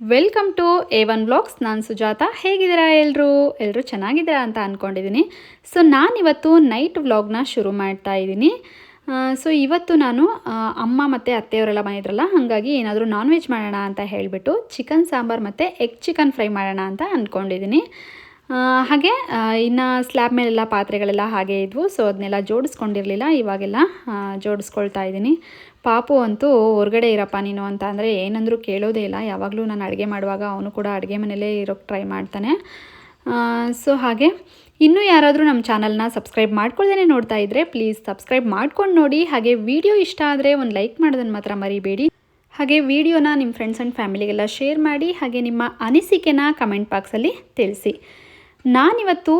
Welcome to A one blogs. ನಾನು ಸುಜಾತ. ಹೇಗಿದ್ದೀರಾ ಎಲ್ಲರೂ ಎಲ್ಲರೂ ಚೆನ್ನಾಗಿದ್ದೀರಾ ಅಂತ ಅಂದ್ಕೊಂಡಿದ್ದೀನಿ ಸೊ ನಾನಿವತ್ತು ನೈಟ್ ವ್ಲಾಗ್ನ ಶುರು ಮಾಡ್ತಾ ಇದ್ದೀನಿ. ಸೊ ಇವತ್ತು ನಾನು ಅಮ್ಮ ಮತ್ತು ಅತ್ತೆಯವರೆಲ್ಲ ಬಂದಿದ್ರಲ್ಲ, ಹಾಗಾಗಿ ಏನಾದರೂ ನಾನ್ ವೆಜ್ ಮಾಡೋಣ ಅಂತ ಹೇಳಿಬಿಟ್ಟು ಚಿಕನ್ ಸಾಂಬಾರು ಮತ್ತು ಎಗ್ ಚಿಕನ್ ಫ್ರೈ ಮಾಡೋಣ ಅಂತ ಅಂದ್ಕೊಂಡಿದ್ದೀನಿ ಹಾಗೆ ಇನ್ನು ಸ್ಲ್ಯಾಬ್ ಮೇಲೆಲ್ಲ ಪಾತ್ರೆಗಳೆಲ್ಲ ಹಾಗೆ ಇದ್ವು ಸೊ ಅದನ್ನೆಲ್ಲ ಜೋಡಿಸ್ಕೊಂಡಿರಲಿಲ್ಲ, ಇವಾಗೆಲ್ಲ ಜೋಡಿಸ್ಕೊಳ್ತಾ ಇದ್ದೀನಿ. ಪಾಪು ಅಂತೂ ಹೊರಗಡೆ ಇರಪ್ಪ ನೀನು ಅಂತ ಅಂದರೆ ಏನಂದರೂ ಕೇಳೋದೇ ಇಲ್ಲ. ಯಾವಾಗಲೂ ನಾನು ಅಡುಗೆ ಮಾಡುವಾಗ ಅವನು ಕೂಡ ಅಡುಗೆ ಮನೆಯಲ್ಲೇ ಇರೋಕ್ಕೆ ಟ್ರೈ ಮಾಡ್ತಾನೆ. ಸೊ ಹಾಗೆ ಇನ್ನೂ ಯಾರಾದರೂ ನಮ್ಮ ಚಾನಲ್ನ ಸಬ್ಸ್ಕ್ರೈಬ್ ಮಾಡ್ಕೊಳ್ದೇ ನೋಡ್ತಾ ಇದ್ದರೆ ಪ್ಲೀಸ್ ಸಬ್ಸ್ಕ್ರೈಬ್ ಮಾಡ್ಕೊಂಡು ನೋಡಿ. ಹಾಗೆ ವಿಡಿಯೋ ಇಷ್ಟ ಆದರೆ ಒಂದು ಲೈಕ್ ಮಾಡೋದನ್ನು ಮಾತ್ರ ಮರಿಬೇಡಿ. ಹಾಗೆ ವಿಡಿಯೋನ ನಿಮ್ಮ ಫ್ರೆಂಡ್ಸ್ ಆ್ಯಂಡ್ ಫ್ಯಾಮಿಲಿಗೆಲ್ಲ ಶೇರ್ ಮಾಡಿ. ಹಾಗೆ ನಿಮ್ಮ ಅನಿಸಿಕೆನ ಕಮೆಂಟ್ ಬಾಕ್ಸಲ್ಲಿ ತಿಳಿಸಿ. ನಾನಿವತ್ತು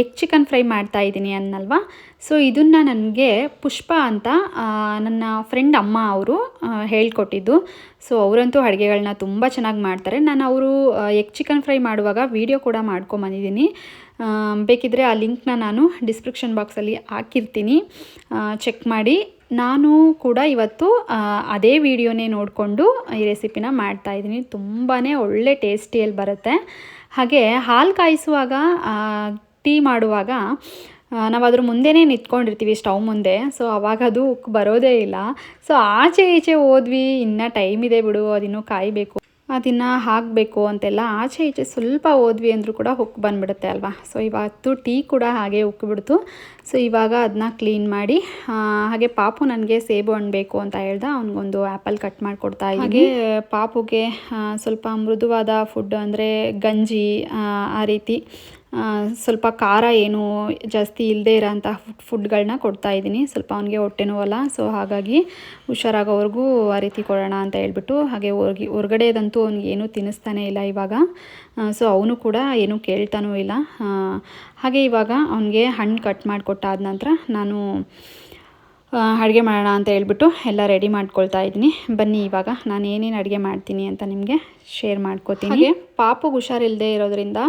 ಎಗ್ ಚಿಕನ್ ಫ್ರೈ ಮಾಡ್ತಾ ಇದ್ದೀನಿ ಅನ್ನಲ್ವಾ? ಸೊ ಇದನ್ನು ನನಗೆ ಪುಷ್ಪ ಅಂತ ನನ್ನ ಫ್ರೆಂಡ್ ಅಮ್ಮ ಅವರು ಹೇಳ್ಕೊಟ್ಟಿದ್ದು. ಸೊ ಅವರಂತೂ ಅಡುಗೆಗಳನ್ನ ತುಂಬ ಚೆನ್ನಾಗಿ ಮಾಡ್ತಾರೆ. ನಾನು ಅವರು ಎಗ್ ಚಿಕನ್ ಫ್ರೈ ಮಾಡುವಾಗ ವಿಡಿಯೋ ಕೂಡ ಮಾಡ್ಕೊಂಬಂದಿದ್ದೀನಿ. ಬೇಕಿದ್ದರೆ ಆ ಲಿಂಕ್ನ ನಾನು ಡಿಸ್ಕ್ರಿಪ್ಷನ್ ಬಾಕ್ಸಲ್ಲಿ ಹಾಕಿರ್ತೀನಿ. ಚೆಕ್ ಮಾಡಿ. ನಾನು ಕೂಡ ಇವತ್ತು ಅದೇ ವಿಡಿಯೋನೇ ನೋಡಿಕೊಂಡು ಈ ರೆಸಿಪಿನ ಮಾಡ್ತಾಯಿದ್ದೀನಿ ತುಂಬಾ ಒಳ್ಳೆ ಟೇಸ್ಟಿಯಲ್ಲಿ ಬರುತ್ತೆ. ಹಾಗೆ ಹಾಲು ಕಾಯಿಸುವಾಗ ಟೀ ಮಾಡುವಾಗ ನಾವು ಅದ್ರ ಮುಂದೆನೇ ನಿಂತ್ಕೊಂಡಿರ್ತೀವಿ ಸ್ಟವ್ ಮುಂದೆ. ಸೊ, ಅವಾಗ ಅದು ಬರೋದೇ ಇಲ್ಲ. ಸೊ, ಆಚೆ ಈಚೆ ಹೋದ್ವಿ, ಇನ್ನೂ ಟೈಮ್ ಇದೆ ಬಿಡು, ಅದಿನ್ನೂ ಕಾಯಬೇಕು. ಅದನ್ನು ಹಾಕಬೇಕು ಅಂತೆಲ್ಲ ಆಚೆ ಈಚೆ ಸ್ವಲ್ಪ ಓದ್ವಿ ಅಂದರೂ ಕೂಡ ಹುಕ್ ಬಂದುಬಿಡುತ್ತೆ ಅಲ್ವಾ? ಸೊ ಇವತ್ತು ಟೀ ಕೂಡ ಹಾಗೆ ಉಕ್ಕಿಬಿಡ್ತು ಸೊ ಇವಾಗ ಅದನ್ನ ಕ್ಲೀನ್ ಮಾಡಿ ಹಾಗೆ ಪಾಪು ನನಗೆ ಸೇಬು ಹಣ್ಣು ಬೇಕು ಅಂತ ಹೇಳ್ದ. ಅವನಿಗೊಂದು ಆ್ಯಪಲ್ ಕಟ್ ಮಾಡಿಕೊಡ್ತಾ ಹಾಗೆ ಪಾಪುಗೆ ಸ್ವಲ್ಪ ಮೃದುವಾದ ಫುಡ್ ಅಂದರೆ ಗಂಜಿ ಆ, ರೀತಿ. ಸ್ವಲ್ಪ ಖಾರ ಏನು ಜಾಸ್ತಿ ಇಲ್ಲದೆ ಇರೋಂಥ ಫುಡ್ಗಳನ್ನ ಕೊಡ್ತಾ ಇದ್ದೀನಿ. ಸ್ವಲ್ಪ ಅವನಿಗೆ ಹೊಟ್ಟೆ ನೋವಲ್ಲ ಸೊ ಹಾಗಾಗಿ ಹುಷಾರಾಗೋವರೆಗೂ ಆ ರೀತಿ ಕೊಡೋಣ ಅಂತ ಹೇಳ್ಬಿಟ್ಟು, ಹಾಗೆ ಹೊರ್ಗಿ, ಹೊರ್ಗಡೆದಂತೂ ಅವ್ನಿಗೆ ಏನೂ ತಿನ್ನಿಸ್ತಾನೇ ಇಲ್ಲ ಇವಾಗ. ಸೊ ಅವನು ಕೂಡ ಏನೂ ಕೇಳ್ತಾನೂ ಇಲ್ಲ. ಹಾಗೆ ಇವಾಗ ಅವನಿಗೆ ಹಣ್ಣು ಕಟ್ ಮಾಡಿಕೊಟ್ಟಾದ ನಂತರ ನಾನು ಅಡುಗೆ ಮಾಡೋಣ ಅಂತ ಹೇಳ್ಬಿಟ್ಟು ಎಲ್ಲ ರೆಡಿ ಮಾಡ್ಕೊಳ್ತಾ ಇದ್ದೀನಿ. ಬನ್ನಿ ಇವಾಗ ನಾನು ಏನೇನು ಅಡುಗೆ ಮಾಡ್ತೀನಿ ಅಂತ ನಿಮಗೆ ಶೇರ್ ಮಾಡ್ಕೋತೀನಿ. ಪಾಪುಗೆ ಹುಷಾರಿಲ್ಲದೆ ಇರೋದ್ರಿಂದ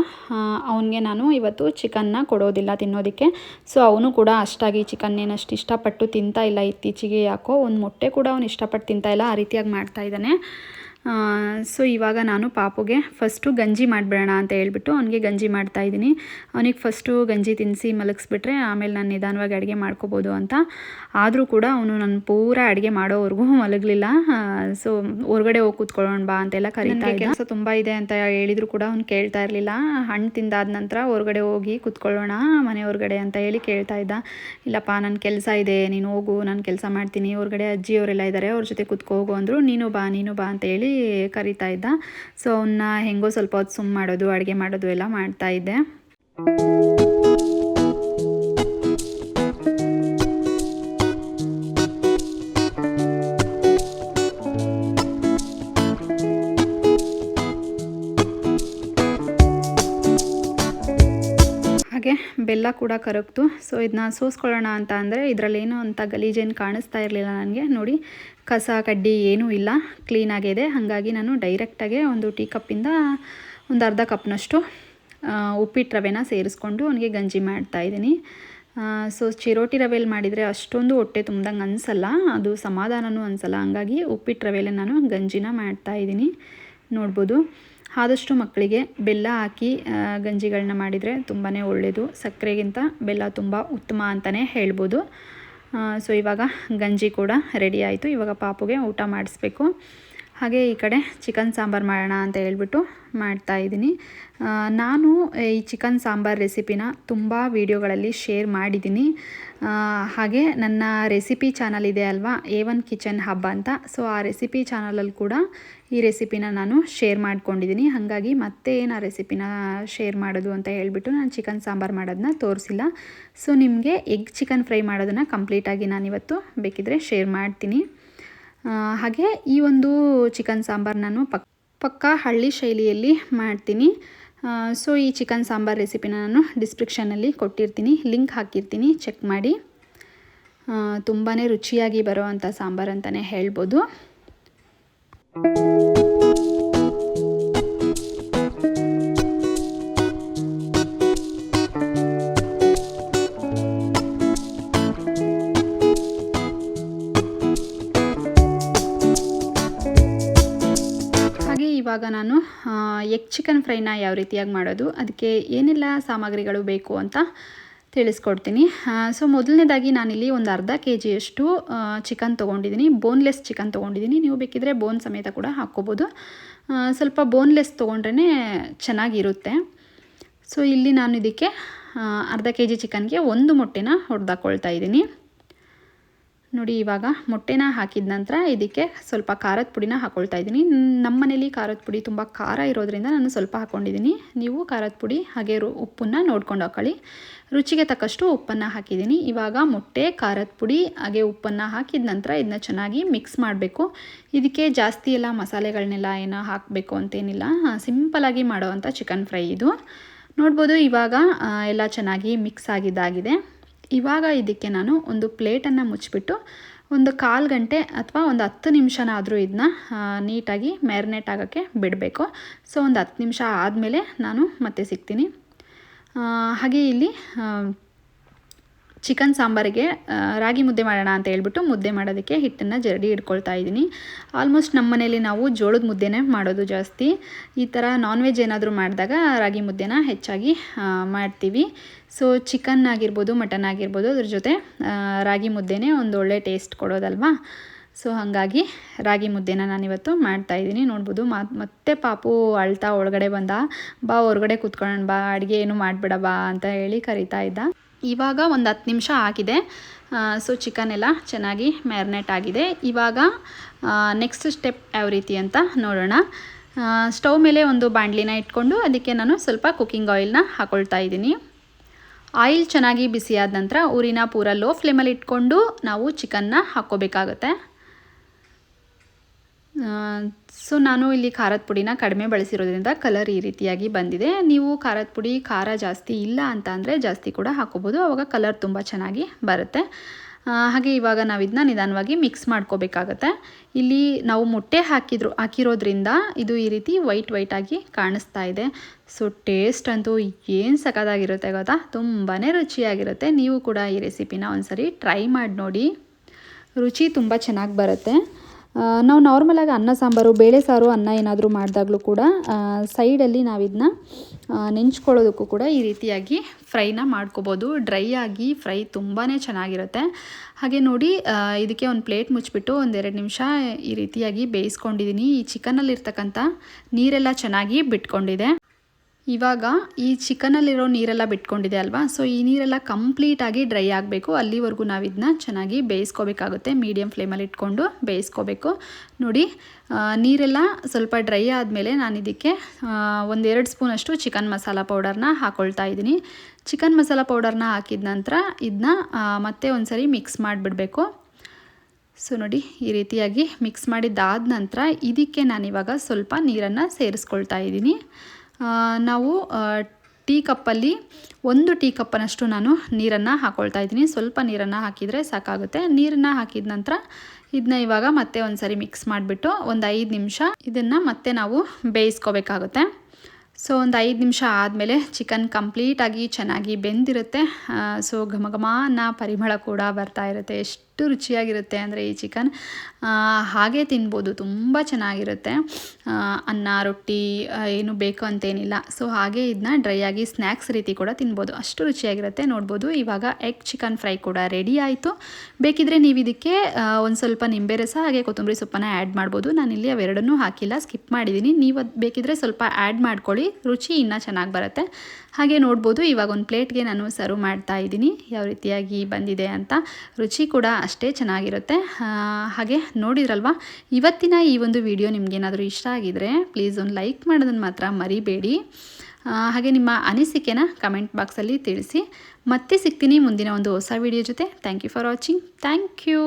ಅವನಿಗೆ ನಾನು ಇವತ್ತು ಚಿಕನ್ನ ಕೊಡೋದಿಲ್ಲ ತಿನ್ನೋದಕ್ಕೆ. ಸೊ ಅವನು ಕೂಡ ಅಷ್ಟಾಗಿ ಚಿಕನ್ ಏನಷ್ಟು ಇಷ್ಟಪಟ್ಟು ತಿಂತಾ ಇಲ್ಲ. ಇತ್ತೀಚೆಗೆ ಯಾಕೋ ಒಂದು ಮೊಟ್ಟೆ ಕೂಡ ಅವನು ಇಷ್ಟಪಟ್ಟು ತಿಂತಾ ಇಲ್ಲ. ಆ ರೀತಿಯಾಗಿ ಮಾಡ್ತಾ ಇದ್ದಾನೆ. ಸೊ ಇವಾಗ ನಾನು ಪಾಪುಗೆ ಫಸ್ಟು ಗಂಜಿ ಮಾಡಿಬಿಡೋಣ ಅಂತ ಹೇಳ್ಬಿಟ್ಟು ಅವನಿಗೆ ಗಂಜಿ ಮಾಡ್ತಾ ಇದ್ದೀನಿ. ಅವನಿಗೆ ಫಸ್ಟು ಗಂಜಿ ತಿನ್ನಿಸಿ ಮಲಗಿಸ್ಬಿಟ್ರೆ ಆಮೇಲೆ ನಾನು ನಿಧಾನವಾಗಿ ಅಡುಗೆ ಮಾಡ್ಕೋಬೋದು ಅಂತ. ಆದರೂ ಕೂಡ ಅವನು ನನ್ನ ಪೂರ ಅಡುಗೆ ಮಾಡೋವರೆಗೂ ಮಲಗಲಿಲ್ಲ. ಸೊ ಹೊರಗಡೆ ಹೋಗಿ ಕೂತ್ಕೊಳ್ಳೋಣ ಬಾ ಅಂತೆಲ್ಲ ಕರೀತಾ ಕೆಲಸ ತುಂಬ ಇದೆ ಅಂತ ಹೇಳಿದ್ರು ಕೂಡ ಅವ್ನು ಕೇಳ್ತಾ ಇರಲಿಲ್ಲ. ಹಣ್ಣು ತಿಂದಾದ ನಂತರ ಹೊರಗಡೆ ಹೋಗಿ ಕೂತ್ಕೊಳ್ಳೋಣ ಮನೆ ಹೊರಗಡೆ ಅಂತ ಹೇಳಿ ಕೇಳ್ತಾ ಇದ್ದ. ಇಲ್ಲಪ್ಪ ನನ್ನ ಕೆಲಸ ಇದೆ ನೀನು ಹೋಗು ನಾನು ಕೆಲಸ ಮಾಡ್ತೀನಿ. ಹೊರಗಡೆ ಅಜ್ಜಿಯವರೆಲ್ಲ ಇದ್ದಾರೆ ಅವ್ರ ಜೊತೆ ಕೂತ್ಕೋ ಹೋಗು ಅಂದರು. ನೀನು ಬಾ ನೀನು ಬಾ ಅಂತ ಹೇಳಿ ಕರೀತಾ ಇದ್ದ. ಸೊ ಅವನ್ನ ಹೆಂಗೋ ಸ್ವಲ್ಪ ಹೊತ್ತು ಸುಮ್ಮ ಮಾಡೋದು, ಅಡುಗೆ ಮಾಡೋದು ಎಲ್ಲ ಮಾಡ್ತಾ ಇದ್ದೆ. ಹಾಗೆ ಬೆಲ್ಲ ಕೂಡ ಕರಗ್ತು. ಸೊ ಇದನ್ನ ಸೋಸ್ಕೊಳ್ಳೋಣ ಅಂತ ಅಂದರೆ ಇದರಲ್ಲಿ ಏನೋ ಅಂತ ಗಲೀಜೇನು ಕಾಣಿಸ್ತಾ ಇರಲಿಲ್ಲ ನನಗೆ. ನೋಡಿ ಕಸ, ಕಡ್ಡಿ ಏನೂ ಇಲ್ಲ. ಕ್ಲೀನಾಗಿದೆ ಹಾಗಾಗಿ ನಾನು ಡೈರೆಕ್ಟಾಗೆ ಒಂದು ಟೀ ಕಪ್ಪಿಂದ ಒಂದು ಅರ್ಧ ಕಪ್ನಷ್ಟು ಉಪ್ಪಿಟ್ಟು ರವೆನ ಸೇರಿಸ್ಕೊಂಡು ಅವನಿಗೆ ಗಂಜಿ ಮಾಡ್ತಾ ಇದ್ದೀನಿ. ಸೊ ಚಿರೋಟಿ ರವೆಯಲ್ಲಿ ಮಾಡಿದರೆ ಅಷ್ಟೊಂದು ಹೊಟ್ಟೆ ತುಂಬ್ದಂಗೆ ಅನಿಸಲ್ಲ. ಅದು ಸಮಾಧಾನವೂ ಅನಿಸಲ್ಲ. ಹಂಗಾಗಿ ಉಪ್ಪಿಟ್ಟು ರವೆಯಲ್ಲೇ ನಾನು ಗಂಜಿನ ಮಾಡ್ತಾ ಇದ್ದೀನಿ. ನೋಡ್ಬೋದು. ಆದಷ್ಟು ಮಕ್ಕಳಿಗೆ ಬೆಲ್ಲ ಹಾಕಿ ಗಂಜಿಗಳನ್ನ ಮಾಡಿದರೆ ತುಂಬಾ ಒಳ್ಳೆಯದು ಸಕ್ಕರೆಗಿಂತ ಬೆಲ್ಲ ತುಂಬ ಉತ್ತಮ ಅಂತಲೇ ಹೇಳ್ಬೋದು. ಸೊ ಇವಾಗ ಗಂಜಿ ಕೂಡ ರೆಡಿ ಆಯಿತು. ಇವಾಗ ಪಾಪುಗೆ ಊಟ ಮಾಡಿಸ್ಬೇಕು. ಹಾಗೆ ಈ ಕಡೆ ಚಿಕನ್ ಸಾಂಬಾರು ಮಾಡೋಣ ಅಂತ ಹೇಳ್ಬಿಟ್ಟು ಮಾಡ್ತಾ ಇದ್ದೀನಿ. ನಾನು ಈ ಚಿಕನ್ ಸಾಂಬಾರು ರೆಸಿಪಿನ ತುಂಬ ವೀಡಿಯೋಗಳಲ್ಲಿ ಶೇರ್ ಮಾಡಿದ್ದೀನಿ. ಹಾಗೆ ನನ್ನ ರೆಸಿಪಿ ಚಾನಲ್ ಇದೆ ಅಲ್ವಾ ಎ ಒನ್ ಕಿಚನ್ ಹಬ್ಬ ಅಂತ, ಸೊ ಆ ರೆಸಿಪಿ ಚಾನಲಲ್ಲಿ ಕೂಡ ಈ ರೆಸಿಪಿನ ನಾನು ಶೇರ್ ಮಾಡ್ಕೊಂಡಿದ್ದೀನಿ. ಹಾಗಾಗಿ ಮತ್ತೆ ಏನು ಆ ರೆಸಿಪಿನ ಶೇರ್ ಮಾಡೋದು ಅಂತ ಹೇಳಿಬಿಟ್ಟು ನಾನು ಚಿಕನ್ ಸಾಂಬಾರು ಮಾಡೋದನ್ನ ತೋರಿಸಿಲ್ಲ. ಸೊ ನಿಮಗೆ ಎಗ್ ಚಿಕನ್ ಫ್ರೈ ಮಾಡೋದನ್ನು ಕಂಪ್ಲೀಟಾಗಿ ನಾನಿವತ್ತು ಬೇಕಿದ್ದರೆ ಶೇರ್ ಮಾಡ್ತೀನಿ. ಹಾಗೆ ಈ ಒಂದು ಚಿಕನ್ ಸಾಂಬಾರು ನಾನು ಪಕ್, ಪಕ್ಕ ಹಳ್ಳಿ ಶೈಲಿಯಲ್ಲಿ ಮಾಡ್ತೀನಿ. ಸೊ ಈ ಚಿಕನ್ ಸಾಂಬಾರು ರೆಸಿಪಿನ ನಾನು ಡಿಸ್ಕ್ರಿಪ್ಷನಲ್ಲಿ ಕೊಟ್ಟಿರ್ತೀನಿ. ಲಿಂಕ್ ಹಾಕಿರ್ತೀನಿ. ಚೆಕ್ ಮಾಡಿ. ತುಂಬಾ ರುಚಿಯಾಗಿ ಬರೋವಂಥ ಸಾಂಬಾರು ಅಂತಲೇ ಹೇಳ್ಬೋದು. ನಾನು ಎಗ್ ಚಿಕನ್ ಫ್ರೈನ ಯಾವ ರೀತಿಯಾಗಿ ಮಾಡೋದು, ಅದಕ್ಕೆ ಏನೆಲ್ಲ ಸಾಮಗ್ರಿಗಳು ಬೇಕು ಅಂತ ತಿಳಿಸ್ಕೊಡ್ತೀನಿ. ಸೊ ಮೊದಲನೇದಾಗಿ ನಾನಿಲ್ಲಿ ಒಂದು ಅರ್ಧ ಕೆ ಜಿಯಷ್ಟು ಚಿಕನ್ ತೊಗೊಂಡಿದ್ದೀನಿ. ಬೋನ್ಲೆಸ್ ಚಿಕನ್ ತೊಗೊಂಡಿದ್ದೀನಿ. ನೀವು ಬೇಕಿದ್ರೆ ಬೋನ್ ಸಮೇತ ಕೂಡ ಹಾಕ್ಕೋಬೋದು. ಸ್ವಲ್ಪ ಬೋನ್ಲೆಸ್ ತೊಗೊಂಡ್ರೇ ಚೆನ್ನಾಗಿರುತ್ತೆ. ಸೊ ಇಲ್ಲಿ ನಾನು ಇದಕ್ಕೆ ಅರ್ಧ ಕೆ ಜಿ ಚಿಕನ್ಗೆ ಒಂದು ಮೊಟ್ಟೆನ ಹೊಡೆದಾಕೊಳ್ತಾ ಇದ್ದೀನಿ. ನೋಡಿ, ಇವಾಗ ಮೊಟ್ಟೆನ ಹಾಕಿದ ನಂತರ ಇದಕ್ಕೆ ಸ್ವಲ್ಪ ಖಾರದ ಪುಡಿನ ಹಾಕ್ಕೊಳ್ತಾ ಇದ್ದೀನಿ. ನಮ್ಮ ಮನೇಲಿ ಖಾರದ ಪುಡಿ ತುಂಬ ಖಾರ ಇರೋದ್ರಿಂದ ನಾನು ಸ್ವಲ್ಪ ಹಾಕ್ಕೊಂಡಿದ್ದೀನಿ ನೀವು ಖಾರದ ಪುಡಿ ಹಾಗೆ ಉಪ್ಪನ್ನು ನೋಡ್ಕೊಂಡು ಹಾಕೊಳ್ಳಿ. ರುಚಿಗೆ ತಕ್ಕಷ್ಟು ಉಪ್ಪನ್ನು ಹಾಕಿದ್ದೀನಿ. ಇವಾಗ ಮೊಟ್ಟೆ, ಖಾರದ ಪುಡಿ, ಹಾಗೆ ಉಪ್ಪನ್ನು ಹಾಕಿದ ನಂತರ ಇದನ್ನ ಚೆನ್ನಾಗಿ ಮಿಕ್ಸ್ ಮಾಡಬೇಕು. ಇದಕ್ಕೆ ಜಾಸ್ತಿ ಎಲ್ಲ ಮಸಾಲೆಗಳನ್ನೆಲ್ಲ ಏನ ಹಾಕಬೇಕು ಅಂತೇನಿಲ್ಲ. ಸಿಂಪಲಾಗಿ ಮಾಡೋವಂಥ ಚಿಕನ್ ಫ್ರೈ ಇದು. ನೋಡ್ಬೋದು ಇವಾಗ ಎಲ್ಲ ಚೆನ್ನಾಗಿ ಮಿಕ್ಸ್ ಆಗಿದ್ದಾಗಿದೆ. ಇವಾಗ ಇದಕ್ಕೆ ನಾನು ಒಂದು ಪ್ಲೇಟನ್ನು ಮುಚ್ಚಿಬಿಟ್ಟು ಒಂದು ಕಾಲು ಗಂಟೆ ಅಥವಾ ಒಂದು ಹತ್ತು ನಿಮಿಷನಾದರೂ ಇದನ್ನ ನೀಟಾಗಿ ಮ್ಯಾರಿನೇಟ್ ಆಗೋಕ್ಕೆ ಬಿಡಬೇಕು. ಸೊ, ಒಂದು ಹತ್ತು ನಿಮಿಷ ಆದಮೇಲೆ ನಾನು ಮತ್ತೆ ಸಿಗ್ತೀನಿ. ಹಾಗೆ ಇಲ್ಲಿ ಚಿಕನ್ ಸಾಂಬಾರಿಗೆ ರಾಗಿ ಮುದ್ದೆ ಮಾಡೋಣ ಅಂತ ಹೇಳ್ಬಿಟ್ಟು ಮುದ್ದೆ ಮಾಡೋದಕ್ಕೆ ಹಿಟ್ಟನ್ನು ಜರಡಿ ಇಟ್ಕೊಳ್ತಾ ಇದ್ದೀನಿ. ಆಲ್ಮೋಸ್ಟ್ ನಮ್ಮ ಮನೇಲಿ ನಾವು ಜೋಳದ ಮುದ್ದೆನೇ ಮಾಡೋದು ಜಾಸ್ತಿ. ಈ ಥರ ನಾನ್ ವೆಜ್ ಏನಾದರೂ ಮಾಡಿದಾಗ ರಾಗಿ ಮುದ್ದೆನ ಹೆಚ್ಚಾಗಿ ಮಾಡ್ತೀವಿ. ಸೊ ಚಿಕನ್ ಆಗಿರ್ಬೋದು ಮಟನ್ ಆಗಿರ್ಬೋದು, ಅದ್ರ ಜೊತೆ ರಾಗಿ ಮುದ್ದೆನೇ ಒಂದು ಒಳ್ಳೆ ಟೇಸ್ಟ್ ಕೊಡೋದಲ್ವಾ? ಸೊ ಹಾಗಾಗಿ ರಾಗಿ ಮುದ್ದೆನ ನಾನಿವತ್ತು ಮಾಡ್ತಾಯಿದ್ದೀನಿ ನೋಡ್ಬೋದು, ಮಾ- ಮತ್ತೆ ಪಾಪು ಅಳ್ತಾ ಒಳಗಡೆ ಬಂದ, ಬಾ, ಹೊರಗಡೆ ಕೂತ್ಕೊಳ್ಳೋಣ ಬಾ, ಅಡುಗೆ ಏನು ಮಾಡ್ಬೇಡ ಬಾ ಅಂತ ಹೇಳಿ ಕರಿತಾ ಇದ್ದ. ಇವಾಗ ಒಂದು ಹತ್ತು ನಿಮಿಷ ಆಗಿದೆ. ಸೊ ಚಿಕನ್ ಎಲ್ಲ ಚೆನ್ನಾಗಿ ಮ್ಯಾರಿನೇಟ್ ಆಗಿದೆ. ಇವಾಗ ನೆಕ್ಸ್ಟ್ ಸ್ಟೆಪ್ ಯಾವ ರೀತಿ ಅಂತ ನೋಡೋಣ. ಸ್ಟವ್ ಮೇಲೆ ಒಂದು ಬಾಣಲಿನ ಇಟ್ಕೊಂಡು ಅದಕ್ಕೆ ನಾನು ಸ್ವಲ್ಪ ಕುಕ್ಕಿಂಗ್ ಆಯಿಲ್ನ ಹಾಕೊಳ್ತಾ ಇದ್ದೀನಿ. ಆಯಿಲ್ ಚೆನ್ನಾಗಿ ಬಿಸಿಯಾದ ನಂತರ ಊರಿನ ಪೂರ ಲೋ ಫ್ಲೇಮಲ್ಲಿ ಇಟ್ಕೊಂಡು ನಾವು ಚಿಕನ್ನ ಹಾಕ್ಕೋಬೇಕಾಗತ್ತೆ. ಸೊ ನಾನು ಇಲ್ಲಿ ಖಾರದ ಪುಡಿನ ಕಡಿಮೆ ಬಳಸಿರೋದ್ರಿಂದ ಕಲರ್ ಈ ರೀತಿಯಾಗಿ ಬಂದಿದೆ. ನೀವು ಖಾರದ ಪುಡಿ, ಖಾರ ಜಾಸ್ತಿ ಇಲ್ಲ ಅಂತ ಅಂದರೆ ಜಾಸ್ತಿ ಕೂಡ ಹಾಕೋಬೋದು. ಆವಾಗ ಕಲರ್ ತುಂಬ ಚೆನ್ನಾಗಿ ಬರುತ್ತೆ. ಹಾಗೆ ಇವಾಗ ನಾವು ಇದನ್ನ ನಿಧಾನವಾಗಿ ಮಿಕ್ಸ್ ಮಾಡ್ಕೋಬೇಕಾಗತ್ತೆ. ಇಲ್ಲಿ ನಾವು ಮೊಟ್ಟೆ ಹಾಕಿದ್ರು, ಹಾಕಿರೋದ್ರಿಂದ ಇದು ಈ ರೀತಿ ವೈಟ್ ವೈಟಾಗಿ ಕಾಣಿಸ್ತಾ ಇದೆ. ಸೊ ಟೇಸ್ಟ್ ಅಂತೂ ಏನು ಸಖತ್ತಾಗಿರುತ್ತೆ ಗೊತ್ತಾ? ತುಂಬಾ ರುಚಿಯಾಗಿರುತ್ತೆ. ನೀವು ಕೂಡ ಈ ರೆಸಿಪಿನ ಒಂದ್ಸರಿ ಟ್ರೈ ಮಾಡಿ ನೋಡಿ. ರುಚಿ ತುಂಬ ಚೆನ್ನಾಗಿ ಬರುತ್ತೆ. ನಾವು ನಾರ್ಮಲಾಗಿ ಅನ್ನ, ಸಾಂಬಾರು, ಬೇಳೆ, ಸಾರು, ಅನ್ನ ಏನಾದರೂ ಮಾಡಿದಾಗಲೂ ಕೂಡ ಸೈಡಲ್ಲಿ ನಾವಿದನ್ನ ನೆಂಚ್ಕೊಳ್ಳೋದಕ್ಕೂ ಕೂಡ ಈ ರೀತಿಯಾಗಿ ಫ್ರೈನ ಮಾಡ್ಕೋಬೋದು. ಡ್ರೈ ಆಗಿ ಫ್ರೈ ತುಂಬಾ ಚೆನ್ನಾಗಿರುತ್ತೆ. ಹಾಗೆ ನೋಡಿ ಇದಕ್ಕೆ ಒಂದು ಪ್ಲೇಟ್ ಮುಚ್ಚಿಬಿಟ್ಟು ಒಂದೆರಡು ನಿಮಿಷ ಈ ರೀತಿಯಾಗಿ ಬೇಯಿಸ್ಕೊಂಡಿದ್ದೀನಿ ಈ ಚಿಕನಲ್ಲಿರ್ತಕ್ಕಂಥ ನೀರೆಲ್ಲ ಚೆನ್ನಾಗಿ ಬಿಟ್ಕೊಂಡಿದೆ. ಇವಾಗ ಈ ಚಿಕನಲ್ಲಿರೋ ನೀರೆಲ್ಲ ಬಿಟ್ಕೊಂಡಿದೆ ಅಲ್ವಾ? ಸೊ ಈ ನೀರೆಲ್ಲ ಕಂಪ್ಲೀಟಾಗಿ ಡ್ರೈ ಆಗಬೇಕು. ಅಲ್ಲಿವರೆಗೂ ನಾವು ಇದನ್ನ ಚೆನ್ನಾಗಿ ಬೇಯಿಸ್ಕೋಬೇಕಾಗುತ್ತೆ. ಮೀಡಿಯಮ್ ಫ್ಲೇಮಲ್ಲಿ ಇಟ್ಕೊಂಡು ಬೇಯಿಸ್ಕೋಬೇಕು. ನೋಡಿ ನೀರೆಲ್ಲ ಸ್ವಲ್ಪ ಡ್ರೈ ಆದಮೇಲೆ ನಾನು ಇದಕ್ಕೆ ಒಂದೆರಡು ಸ್ಪೂನಷ್ಟು ಚಿಕನ್ ಮಸಾಲ ಪೌಡರ್ನ ಹಾಕ್ಕೊಳ್ತಾ ಇದ್ದೀನಿ. ಚಿಕನ್ ಮಸಾಲ ಪೌಡರ್ನ ಹಾಕಿದ ನಂತರ ಇದನ್ನ ಮತ್ತೆ ಒಂದ್ಸರಿ ಮಿಕ್ಸ್ ಮಾಡಿಬಿಡಬೇಕು. ಸೊ ನೋಡಿ, ಈ ರೀತಿಯಾಗಿ ಮಿಕ್ಸ್ ಮಾಡಿದ್ದಾದ ನಂತರ ಇದಕ್ಕೆ ನಾನಿವಾಗ ಸ್ವಲ್ಪ ನೀರನ್ನು ಸೇರಿಸ್ಕೊಳ್ತಾ ಇದ್ದೀನಿ. ನಾವು ಟೀ ಕಪ್ಪಲ್ಲಿ ಒಂದು ಟೀ ಕಪ್ಪನಷ್ಟು ನಾನು ನೀರನ್ನು ಹಾಕ್ಕೊಳ್ತಾ ಇದ್ದೀನಿ. ಸ್ವಲ್ಪ ನೀರನ್ನು ಹಾಕಿದರೆ ಸಾಕಾಗುತ್ತೆ. ನೀರನ್ನು ಹಾಕಿದ ನಂತರ ಇದನ್ನ ಇವಾಗ ಮತ್ತೆ ಒಂದು ಸರಿ ಮಿಕ್ಸ್ ಮಾಡಿಬಿಟ್ಟು ಒಂದು ಐದು ನಿಮಿಷ ಇದನ್ನು ಮತ್ತೆ ನಾವು ಬೇಯಿಸ್ಕೋಬೇಕಾಗುತ್ತೆ. ಸೊ, ಒಂದು ಐದು ನಿಮಿಷ ಆದಮೇಲೆ ಚಿಕನ್ ಕಂಪ್ಲೀಟಾಗಿ ಚೆನ್ನಾಗಿ ಬೆಂದಿರುತ್ತೆ. ಸೊ, ಘಮ ಘಮ ಪರಿಮಳ ಕೂಡ ಬರ್ತಾ ಇರುತ್ತೆ. ಎಷ್ಟು ರುಚಿಯಾಗಿರುತ್ತೆ ಅಂದರೆ ಈ ಚಿಕನ್ ಹಾಗೆ ತಿನ್ಬೋದು, ತುಂಬ ಚೆನ್ನಾಗಿರುತ್ತೆ. ಅನ್ನ, ರೊಟ್ಟಿ ಏನು ಬೇಕು ಅಂತೇನಿಲ್ಲ. ಸೊ ಹಾಗೆ ಇದನ್ನ ಡ್ರೈ ಆಗಿ ಸ್ನ್ಯಾಕ್ಸ್ ರೀತಿ ಕೂಡ ತಿನ್ಬೋದು. ಅಷ್ಟು ರುಚಿಯಾಗಿರುತ್ತೆ, ನೋಡ್ಬೋದು. ಇವಾಗ ಎಗ್ ಚಿಕನ್ ಫ್ರೈ ಕೂಡ ರೆಡಿ ಆಯಿತು. ಬೇಕಿದ್ರೆ ನೀವು ಇದಕ್ಕೆ ಒಂದು ಸ್ವಲ್ಪ ನಿಂಬೆ ರಸ, ಹಾಗೆ ಕೊತ್ತಂಬರಿ ಸೊಪ್ಪನ್ನು ಆ್ಯಡ್ ಮಾಡ್ಬೋದು. ಇಲ್ಲಿ ಅವೆರಡನ್ನೂ ಹಾಕಿಲ್ಲ ಸ್ಕಿಪ್ ಮಾಡಿದ್ದೀನಿ ನೀವು ಅದು ಬೇಕಿದ್ರೆ ಸ್ವಲ್ಪ ಆ್ಯಡ್ ಮಾಡ್ಕೊಳ್ಳಿ. ರುಚಿ ಇನ್ನೂ ಚೆನ್ನಾಗಿ ಬರುತ್ತೆ. ಹಾಗೆ ನೋಡ್ಬೋದು, ಇವಾಗ ಒಂದು ಪ್ಲೇಟ್ಗೆ ನಾನು ಸರ್ವ್ ಮಾಡ್ತಾ ಇದ್ದೀನಿ. ಯಾವ ರೀತಿಯಾಗಿ ಬಂದಿದೆ ಅಂತ. ರುಚಿ ಕೂಡ ಅಷ್ಟೇ ಚೆನ್ನಾಗಿರುತ್ತೆ. ಹಾಗೆ ನೋಡಿದ್ರಲ್ವಾ? ಇವತ್ತಿನ ಈ ಒಂದು ವಿಡಿಯೋ ನಿಮಗೇನಾದರೂ ಇಷ್ಟ ಆಗಿದರೆ ಪ್ಲೀಸ್ ಒಂದು ಲೈಕ್ ಮಾಡೋದನ್ನು ಮಾತ್ರ ಮರಿಬೇಡಿ. ಹಾಗೆ ನಿಮ್ಮ ಅನಿಸಿಕೆನ ಕಮೆಂಟ್ ಬಾಕ್ಸಲ್ಲಿ ತಿಳಿಸಿ. ಮತ್ತೆ ಸಿಗ್ತೀನಿ ಮುಂದಿನ ಒಂದು ಹೊಸ ವಿಡಿಯೋ ಜೊತೆ. Thank you for watching thank you